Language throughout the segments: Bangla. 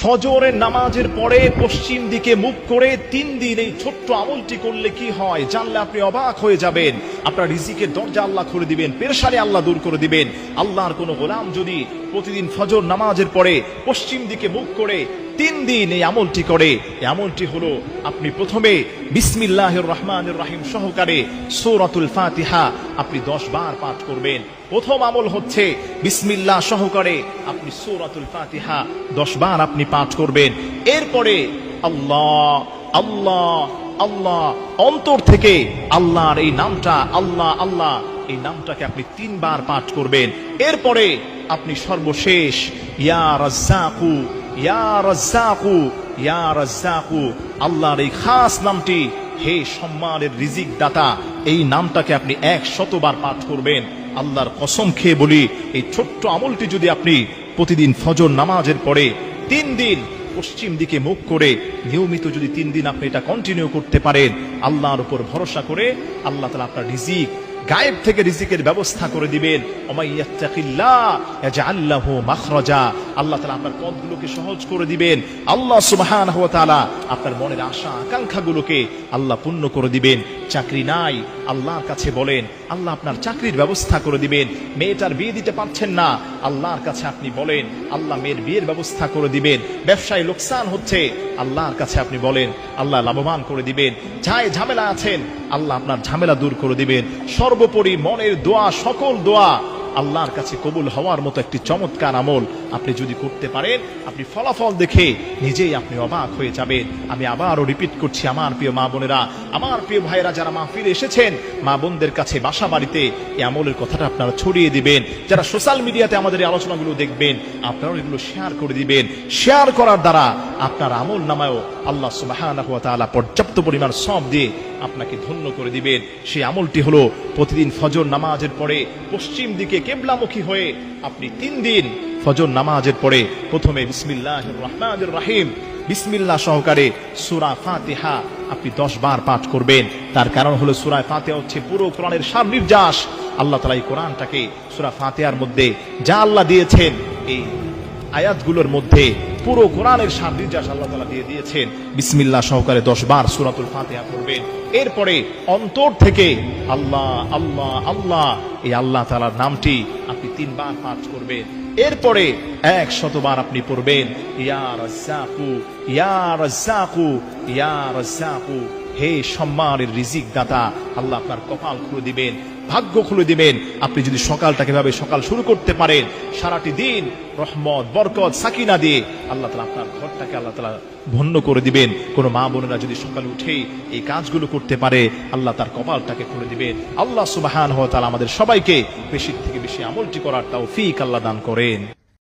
ফজরের নামাজের পরে পশ্চিম দিকে মুখ করে তিন দিন এই ছোট্ট আমলটি করলে কি হয়? জানলে আপনি অবাক হয়ে যাবেন। আপনার রিজিকের দরজা আল্লাহ খুলে দিবেন পেরেশারে আল্লাহ দূর করে দিবেন। আল্লাহর কোনো গোলাম যদি প্রতিদিন ফজর নামাজের পরে পশ্চিম দিকে মুখ করে তিন দিন এই আমলটি করে। এই আমলটি হলো, আপনি প্রথমে বিসমিল্লাহ রহমানুর রাহিম সহকারে সৌরাতুল ফাতিহা আপনি দশ বার পাঠ করবেন। প্রথম আমল হচ্ছে বিসমিল্লাহ সহকারে আপনি সৌরাতুল ফাতিহা দশ বার আপনি পাঠ করবেন। এরপরে আল্লাহ আল্লাহ আল্লাহ, অন্তর থেকে আল্লাহর এই নামটা, আল্লাহ আল্লাহ, এই নামটাকে আপনি তিনবার পাঠ করবেন। এরপরে আপনি সর্বশেষ, ইয়া রাজ্জাকু ইয়া রাজ্জাকু ইয়া রাজ্জাকু, আল্লাহর এই খাস নামটি হে সম্মানের রিজিক দাতা এই নামটাকে আপনি এক শতবার পাঠ করবেন। আল্লাহর কসম খেয়ে বলি, এই ছোট্ট আমলটি যদি আপনি প্রতিদিন ফজর নামাজের পরে তিন দিন পশ্চিম দিকে মুখ করে নিয়মিত যদি তিন দিন আপনি এটা কন্টিনিউ করতে পারেন, আল্লাহর উপর ভরসা করে আল্লাহ তালা আপনার রিজিক গায়েব থেকে রিজিকের ব্যবস্থা করে দিবেন। মাখরজা। আল্লাহ তালা আপনার পথগুলোকে সহজ করে দিবেন। আল্লাহ সুবহান আপনার মনের আশা, আকাঙ্ক্ষাগুলোকে আল্লাহ পূর্ণ করে দিবেন। চাকরি নাই। আল্লাহর কাছে বলেন, আল্লাহ আপনার চাকরির ব্যবস্থা করে দিবেন। মেয়েটার বিয়ে দিতে পারছেন না। আল্লাহর কাছে আপনি বলেন, আল্লাহ মেয়ের বিয়ের ব্যবস্থা করে দিবেন। ব্যবসায় লোকসান হচ্ছে। আল্লাহর কাছে আপনি বলেন, আল্লাহ লাভবান করে দিবেন। যাই ঝামেলা আছেন, আল্লাহ আপনার ঝামেলা দূর করে দিবেন। সর্বোপরি মনের দোয়া, সকল দোয়া আল্লাহর কাছে কবুল হওয়ার মতো একটি চমৎকার আমল আপনি যদি করতে পারেন, আপনি ফলাফল দেখে নিজেই আপনি অবাক হয়ে যাবেন। আমি আবারও রিপিট করছি, আমার প্রিয় মা বোনেরা, আমার প্রিয় ভাইয়েরা যারা মা ফিরে এসেছেন, মা বোনদের কাছে বাসা বাড়িতে এই আমলের কথাটা আপনারা ছড়িয়ে দিবেন। যারা সোশ্যাল মিডিয়াতে আমাদের এই আলোচনাগুলো দেখবেন, আপনারাও এগুলো শেয়ার করে দিবেন। শেয়ার করার দ্বারা আপনার আমল নামায়ও আল্লাহ সুবাহ পর্যাপ্ত পরিমাণ সব দিয়ে আপনাকে ধন্য করে দিবেন। সেই আমলটি হলো প্রতিদিন ফজর নামাজের পরে পশ্চিম দিকে কেবলামুখী হয়ে আপনি তিন দিন ফজর নামাজের পরে প্রথমে বিসমিল্লাহ রহমান রাহিম, বিসমিল্লাহ সহকারে সুরা ফাতিহা আপনি দশ বার পাঠ করবেন। তার কারণ হলো সুরা ফাতিহা হচ্ছে পুরো কোরআনের সার নির্যাস আল্লাহ তালা এই কোরআনটাকে সুরা ফাতিহার মধ্যে যা আল্লাহ দিয়েছেন এই আয়াতগুলোর মধ্যে পুরো কোরআনের সার আল্লাহ তালা দিয়ে দিয়েছেন। বিসমিল্লাহ সহকারে দশ বার সুরাতুল ফাতিহা করবেন এরপরে অন্তর থেকে আল্লাহ আল্লাহ আল্লাহ, এই আল্লাহ তালার নামটি আপনি তিনবার পাঠ করবেন। এরপরে এক শতবার আপনি পড়বেন, ইয়া রাজ্জাকু ইয়া রাজ্জাকু ইয়া রাজ্জাকু, হে সম্মানের রিজিক দাতা আল্লাহ আপনার কপাল খুলে দিবেন। ভাগ্য খুলে দিবেন। আপনি যদি সকালটাকে ভাবে সকাল শুরু করতে পারেন, সারাটি দিন রহমত, বরকত, সাকিনা দিয়ে আল্লাহ তালা আপনার ঘরটাকে আল্লাহ তালা ভন্ন করে দিবেন। কোনো মা বোনেরা যদি সকালে উঠে এই কাজগুলো করতে পারে, আল্লাহ তার কপালটাকে খুলে দিবেন। আল্লাহ সুবাহান তালা আমাদের সবাইকে বেশির থেকে বেশি আমলটি করার তাও ফিক আল্লাহ দান করেন।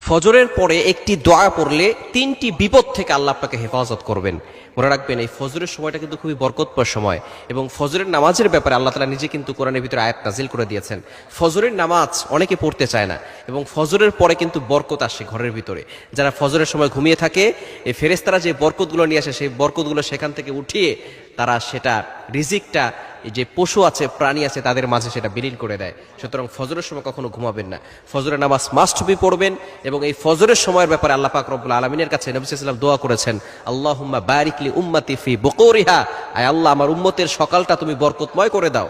ফজরের পরে একটি দোয়া পড়লে তিনটি বিপদ থেকে আল্লাহ আপনাকে হেফাজত করবেন। মনে রাখবেন, এই ফজরের সময়টা কিন্তু খুবই বরকতপর সময় এবং ফজরের নামাজের ব্যাপারে আল্লাহ তালা নিজে কিন্তু কোরআনের ভিতরে আয়াত নাজিল করে দিয়েছেন। ফজরের নামাজ অনেকে পড়তে চায় না এবং ফজরের পরে কিন্তু বরকত আসে ঘরের ভিতরে। যারা ফজরের সময় ঘুমিয়ে থাকে, এই ফেরেস্তারা যে বরকতগুলো নিয়ে আসে, সেই বরকতগুলো সেখান থেকে উঠিয়ে তারা সেটা রিজিকটা যে পশু আছে, প্রাণী আছে, তাদের মাঝে সেটা বিলীন করে দেয়। সুতরাং ফজরের সময় কখনো ঘুমাবেন না। ফজরের নামাজ মাস্ট বি পড়বেন এবং এই ফজরের সময়ের ব্যাপারে আল্লাহ পাক রব্বুল আলমিনের কাছে নবী সাল্লাম দোয়া করেছেন, আল্লাহুম্মা বারিকলি উম্মাতি ফি বকরিহা। আয় আল্লাহ, আমার উম্মতের সকালটা তুমি বরকতময় করে দাও।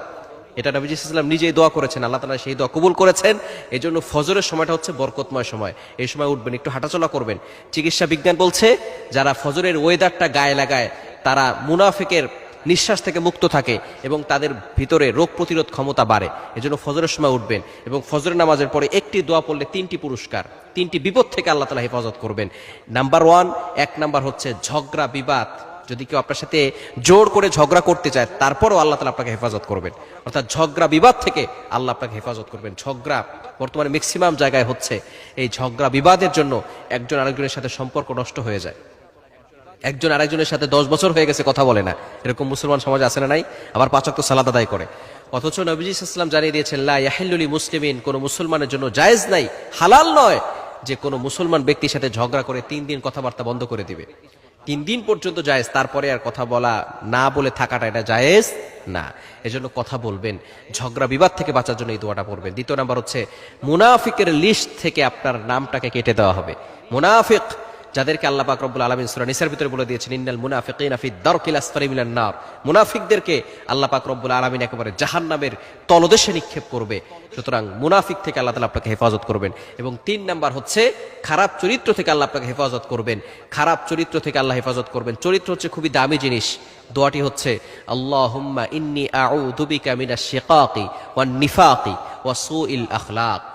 এটা নবীজি সাল্লাম নিজেই দোয়া করেছেন, আল্লাহ তালা সেই দোয়া কবুল করেছেন। এই জন্য ফজরের সময়টা হচ্ছে বরকতময় সময়। এই সময় উঠবেন, একটু হাঁটাচলা করবেন। চিকিৎসা বিজ্ঞান বলছে, যারা ফজরের ওয়েদারটা গায়ে লাগায় তারা মুনাফিকের নিঃশ্বাস থেকে মুক্ত থাকে এবং তাদের ভিতরে রোগ প্রতিরোধ ক্ষমতা বাড়ে। এজন্য ফজরের সময় উঠবেন এবং ফজরের নামাজের পরে একটি দোয়া পড়লে তিনটি পুরস্কার, তিনটি বিপদ থেকে আল্লাহ তালা হেফাজত করবেন। নাম্বার ওয়ান, এক নাম্বার হচ্ছে ঝগড়া বিবাদ। যদি কেউ আপনার সাথে জোর করে ঝগড়া করতে চায়, তারপরও আল্লাহ তালা আপনাকে হেফাজত করবেন। অর্থাৎ ঝগড়া বিবাদ থেকে আল্লাহ আপনাকে হেফাজত করবেন। ঝগড়া বর্তমানে ম্যাক্সিমাম জায়গায় হচ্ছে, এই ঝগড়া বিবাদের জন্য একজন আরেকজনের সাথে সম্পর্ক নষ্ট হয়ে যায়। একজন আরেকজনের সাথে দশ বছর হয়ে গেছে, কথা বলে না। এরকম মুসলমান সমাজ আছে না নাই? আবার পাচক তো সালাদ আদায় করে। অথচ নবীজি ইসলাম জানিয়ে দিয়েছেন, লা ইয়াহিল্লুলি মুসলিমিন কোনো মুসলমানের জন্য জায়েজ নাই, হালাল নয় যে কোনো মুসলমান ব্যক্তির সাথে ঝগড়া করে তিন দিন কথাবার্তা বন্ধ করে দিবে। তিন দিন পর্যন্ত জায়েজ, তারপরে আর কথা বলা না বলে থাকাটা এটা জায়েজ না। এজন্য কথা বলবেন, ঝগড়া বিবাদ থেকে বাঁচার জন্য এই দোয়াটা পড়বেন। দ্বিতীয় নাম্বার হচ্ছে, মুনাফিকের লিস্ট থেকে আপনার নামটাকে কেটে দেওয়া হবে। মুনাফিক যাদেরকে আল্লাহ পাক রব্বুল আলমিন সুরা নিসার ভিতরে বলে দিয়েছেন, ইন্নাল মুনাফিকিন ফি দারকিল নার। মুনাফিকদেরকে আল্লাহ পাক রব্বুল আলামিন একেবারে জাহান্নামের তলদেশে নিক্ষেপ করবে। সুতরাং মুনাফিক থেকে আল্লাহ তালা আপনাকে হেফাজত করবেন। এবং তিন নাম্বার হচ্ছে, খারাপ চরিত্র থেকে আল্লাহ আপনাকে হেফাজত করবেন। খারাপ চরিত্র থেকে আল্লাহ হেফাজত করবেন। চরিত্র হচ্ছে খুবই দামি জিনিস। দোয়াটি হচ্ছে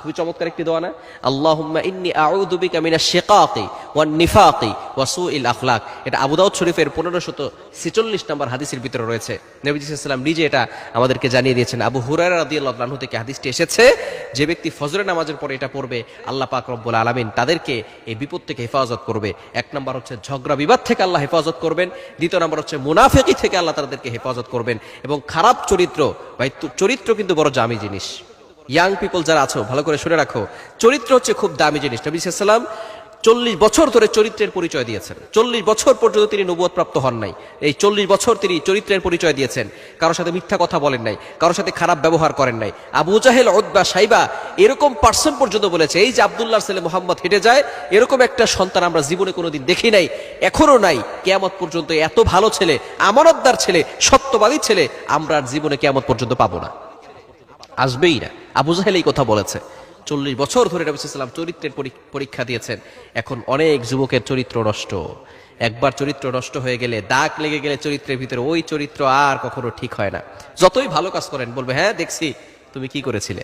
খুবই চমৎকার একটি আবু দাউদ শরীফের 1546 নম্বর হাদিসের ভিতরে রয়েছে। এটা আমাদেরকে জানিয়ে দিয়েছেন। আবু থেকে এসেছে, যে ব্যক্তি ফজরের নামাজের পরে এটা পড়বে, আল্লাহ পাক রব্বুল আলামিন তাদেরকে এই বিপদ থেকে হেফাজত করবে। এক নম্বর হচ্ছে ঝগড়া বিবাদ থেকে আল্লাহ হেফাজত করবেন। দ্বিতীয় নম্বর হচ্ছে মুনাফিকি থেকে আল্লাহ তাদেরকে হেফাজত করবেন এবং খারাপ চরিত্র, ভাই চরিত্র কিন্তু বড় দামি জিনিস। ইয়াং পিপল যারা আছো, ভালো করে শুনে রাখো। চরিত্র হচ্ছে খুব দামি জিনিস। নবী সাল্লাম চল্লিশ বছর ধরে চরিত্রের পরিচয় দিয়েছেন। চল্লিশ বছর পর্যন্ত তিনি নবুয়ত প্রাপ্ত হন নাই। এই চল্লিশ বছর তিনি চরিত্রের পরিচয় দিয়েছেন। কারোর সাথে মিথ্যা কথা বলেন নাই, কারোর সাথে খারাপ ব্যবহার করেন নাই। আবু জাহেল ওদবা সাইবা এরকম পার্সন পর্যন্ত বলেছে, এই যে আবদুল্লাহ ছেলে মোহাম্মদ হেঁটে যায়, এরকম একটা সন্তান আমরা জীবনে কোনোদিন দেখি নাই, এখনও নাই। কেয়ামত পর্যন্ত এত ভালো ছেলে, আমানতদার ছেলে, সত্যবাদী ছেলে, আমরা আর জীবনে কেয়ামত পর্যন্ত পাবো না। আসবেই না। আবু জাহেল এই কথা বলেছে। চল্লিশ বছর ধরে নবী সাল্লাম চরিত্রের পরী- পরীক্ষা দিয়েছেন। এখন অনেক যুবকের চরিত্র নষ্ট। একবার চরিত্র নষ্ট হয়ে গেলে, দাগ লেগে গেলে চরিত্রের ভিতরে ওই চরিত্র আর কখনো ঠিক হয় না। যতই ভালো কাজ করেন, বলবে হ্যাঁ দেখছি, তুমি কি করেছিলে?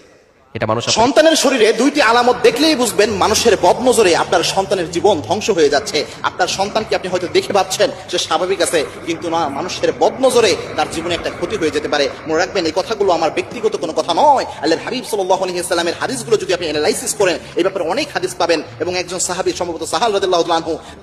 এটা মানুষ সন্তানের শরীরে দুইটি আলামত দেখলেই বুঝবেন মানুষের বদনজরে আপনার সন্তানের জীবন ধ্বংস হয়ে যাচ্ছে। আপনার সন্তানকে আপনি হয়তো দেখে পাচ্ছেন স্বাভাবিক আছে, কিন্তু না, মানুষের বদনজরে তার জীবনে একটা ক্ষতি হয়ে যেতে পারে। মনে রাখবেন, এই কথাগুলো আমার ব্যক্তিগত কোনো কথা নয়। আল্লাহ হাবিব হাদিসগুলো যদি আপনি অ্যানালাইসিস করেন, এই ব্যাপারে অনেক হাদিস পাবেন এবং একজন সাহাবি, সম্ভবত সাহাল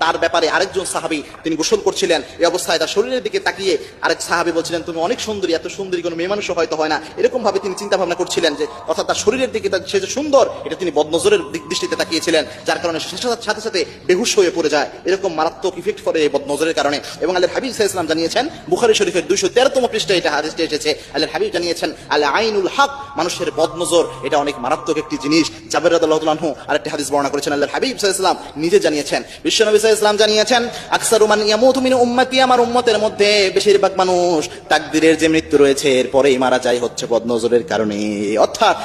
তার ব্যাপারে আরেকজন সাহাবি তিনি গোসল করছিলেন। এই অবস্থায় তার শরীরের দিকে তাকিয়ে আরেক সাহাবি বলছিলেন, তুমি অনেক সুন্দরী, এত সুন্দরী কোনো মেয়ে মানুষও হয়তো হয় না। এরকম ভাবে তিনি চিন্তা ভাবনা করছিলেন যে, অর্থাৎ তার শরীরের দিকে সে যে সুন্দর, এটা তিনি বদনজরের দিক দৃষ্টিতে তাকিয়েছিলেন, যার কারণে সাথে সাথে বেহুশ হয়ে পড়ে যায়। এরকম মারাত্মক ইফেক্ট করে এই বদনজরের কারণে। এবং আল্লাহ হাবিব ইসলাম জানিয়েছেন, বুখারি শরীফের দুইশো তেরোতম পৃষ্ঠে এটা হাদিসটি এসেছে। আল্লাহ হাবিব জানিয়েছেন আল্লাহ আইনুল হক মানুষের বদনজর, এটা অনেক মারাত্মক একটি জিনিস। জাবের রাদিয়াল্লাহু আর একটি হাদিস বর্ণনা করেছেন আল্লাহ হাবিব ইসলাম নিজে জানিয়েছেন। বিশ্বনবী ইসলাম জানিয়েছেন আকসারুমান ইয়ামুতু মিন উম্মতি আমার উম্মতের মধ্যে বেশিরভাগ মানুষ তাকদিরের যে মৃত্যু রয়েছে, এরপরেই মারা যায় হচ্ছে বদনজরের কারণে। অর্থাৎ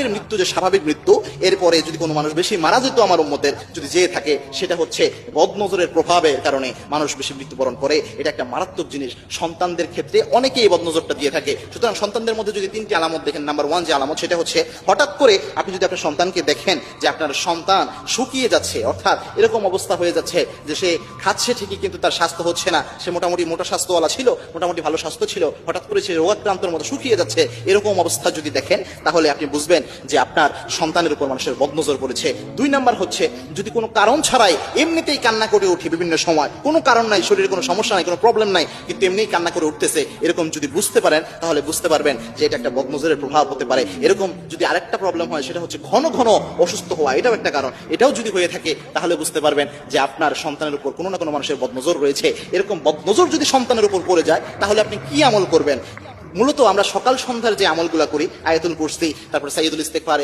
তাকদিরের মৃত্যু যে স্বাভাবিক মৃত্যু, এরপরে যদি কোনো মানুষ বেশি মারা যেত আমার উম্মতের, যদি যেয়ে থাকে, সেটা হচ্ছে বদনজরের প্রভাবের কারণে মানুষ বেশি মৃত্যুবরণ করে। এটা একটা মারাত্মক জিনিস। সন্তানদের ক্ষেত্রে অনেকেই এই বদনজরটা দিয়ে থাকে। সুতরাং সন্তানদের মধ্যে যদি তিনটি আলামত দেখেন নাম্বার ওয়ান যে আলামত, সেটা হচ্ছে হঠাৎ করে আপনি যদি আপনার সন্তানকে দেখেন যে আপনার সন্তান শুকিয়ে যাচ্ছে, অর্থাৎ এরকম অবস্থা হয়ে যাচ্ছে যে সে খাচ্ছে ঠিকই, কিন্তু তার স্বাস্থ্য হচ্ছে না। সে মোটামুটি মোটা স্বাস্থ্যওয়ালা ছিল, মোটামুটি ভালো স্বাস্থ্য ছিল, হঠাৎ করে সে রোগাক্রান্তর মতো শুকিয়ে যাচ্ছে, এরকম অবস্থা যদি দেখেন, তাহলে আপনি বুঝবেন যে আপনার সন্তানের উপর মানুষের বদনজর পড়েছে। দুই নাম্বার হচ্ছে, যদি কোনো কারণ ছাড়াই এমনিতেই কান্না করে উঠে বিভিন্ন সময়, কোনো কারণ নাই, শরীরে কোনো সমস্যা নাই, কোনো প্রবলেম নাই, কিন্তু এমনিই কান্না করে উঠতেছে, এরকম যদি বুঝতে পারেন, তাহলে বুঝতে পারবেন যে এটা একটা বদনজরের প্রভাব হতে পারে। এরকম যদি আরেকটা প্রবলেম হয়, সেটা হচ্ছে ঘন ঘন অসুস্থ হওয়া, এটাও একটা কারণ। এটাও যদি হয়ে থাকে, তাহলে বুঝতে পারবেন যে আপনার সন্তানের উপর কোনো না কোনো মানুষের বদনজর রয়েছে। এরকম বদনজর যদি সন্তানের উপর পড়ে যায়, তাহলে আপনি কি আমল করবেন? মূলত আমরা সকাল সন্ধ্যার যে আমলগুলা করি আয়াতুল কুরসি তারপর সাইদুল ইস্তেকবার